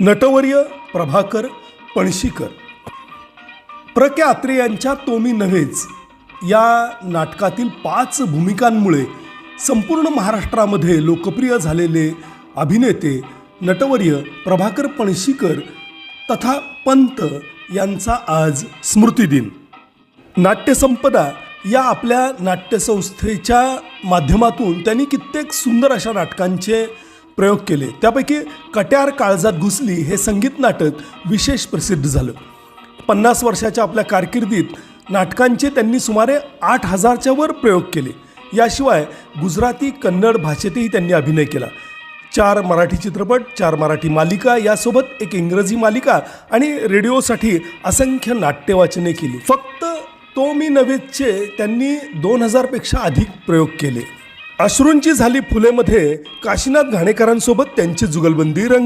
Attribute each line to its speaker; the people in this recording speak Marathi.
Speaker 1: नटवर्य प्रभाकर पणशीकर. प्र के आत्रे यांच्या तोमी नव्हेच या नाटकातील पाच भूमिकांमुळे संपूर्ण महाराष्ट्रामध्ये लोकप्रिय झालेले अभिनेते नटवर्य प्रभाकर पणशीकर तथा पंत यांचा आज स्मृतिदिन. नाट्यसंपदा या आपल्या नाट्यसंस्थेच्या माध्यमातून त्यांनी कित्येक सुंदर अशा नाटकांचे प्रयोग केले. त्यापैकी कट्यार काळजात घुसली हे संगीत नाटक विशेष प्रसिद्ध झालं. पन्नास वर्षाच्या आपल्या कारकिर्दीत नाटकांचे त्यांनी सुमारे आठ हजारच्या वर प्रयोग केले. याशिवाय गुजराती कन्नड भाषेतही त्यांनी अभिनय केला. चार मराठी चित्रपट चार मराठी मालिका यासोबत एक इंग्रजी मालिका आणि रेडिओसाठी असंख्य नाट्यवाचने केली. फक्त तो मी नवेदचे त्यांनी दोन हजारपेक्षा अधिक प्रयोग केले. अश्रूंची झाली फुलेमध्ये काशीनाथ घाणेकरांसोबत त्यांची जुगलबंदी रंगली.